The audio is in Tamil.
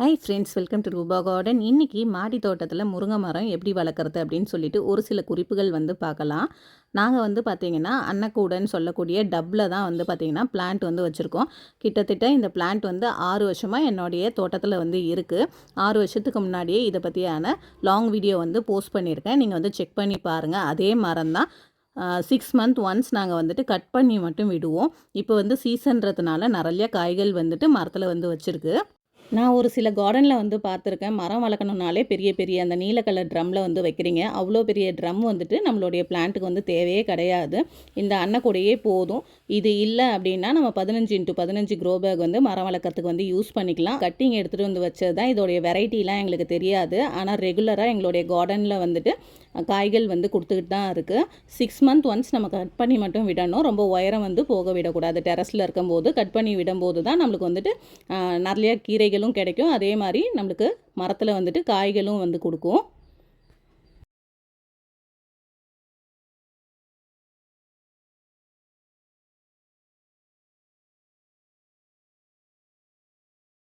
Hi friends welcome to Rupa garden இன்றைக்கி மாடி தோட்டத்தில் முருங்கை மரம் எப்படி வளர்க்குறது அப்படின்னு சொல்லிட்டு ஒரு சில குறிப்புகள் வந்து பார்க்கலாம். நாங்கள் வந்து பார்த்திங்கன்னா அன்னக்கூடன்னு சொல்லக்கூடிய டப்பில் தான் வந்து பார்த்திங்கன்னா பிளான்ட் வந்து வச்சுருக்கோம். கிட்டத்தட்ட இந்த பிளான்ட் வந்து ஆறு வருஷமாக என்னுடைய தோட்டத்தில் வந்து இருக்குது ஆறு வருஷத்துக்கு முன்னாடியே இதை பற்றியான லாங் வீடியோ வந்து போஸ்ட் பண்ணியிருக்கேன். நீங்கள் வந்து செக் பண்ணி பாருங்கள் அதே மரம் தான். சிக்ஸ் மந்த் ஒன்ஸ் நாங்கள் வந்துட்டு கட் பண்ணி மட்டும் விடுவோம். இப்போ வந்து சீசன்றதுனால நிறைய காய்கள் வந்துட்டு மரத்தில் வந்து வச்சுருக்கு. நான் ஒரு சில கார்டனில் வந்து பார்த்துருக்கேன். மரம் வளர்க்கணுன்னாலே பெரிய பெரிய அந்த நீல கலர் ட்ரம்மில் வந்து வைக்கிறீங்க. அவ்வளோ பெரிய ட்ரம் வந்துட்டு நம்மளுடைய பிளான்ட்டுக்கு வந்து தேவையே கிடையாது. இந்த அன்னக்கூடையே போதும். இது இல்லை அப்படின்னா நம்ம பதினஞ்சு இன்ட்டு பதினஞ்சு க்ரோ பேக் வந்து மரம் வளர்க்குறதுக்கு வந்து யூஸ் பண்ணிக்கலாம். கட்டிங் எடுத்துகிட்டு வந்து வச்சது தான் இதோடைய வெரைட்டிலாம் எங்களுக்கு தெரியாது. ஆனால் ரெகுலராக எங்களுடைய கார்டனில் வந்துட்டு காய்கள் வந்து கொடுத்துக்கிட்டு தான் இருக்குது சிக்ஸ் மந்த் ஒன்ஸ் நம்ம கட் பண்ணி மட்டும் விடணும். ரொம்ப உயரம் வந்து போக விடக்கூடாது. டெரஸில் இருக்கும்போது கட் பண்ணி விடும்போது தான் நம்மளுக்கு வந்துட்டு நிறைய கீரைகள் காய்களும் கிடைக்கும். அதே மாதிரி நம்மளுக்கு மரத்தில் வந்துட்டு காய்களும் வந்து கொடுக்கும்.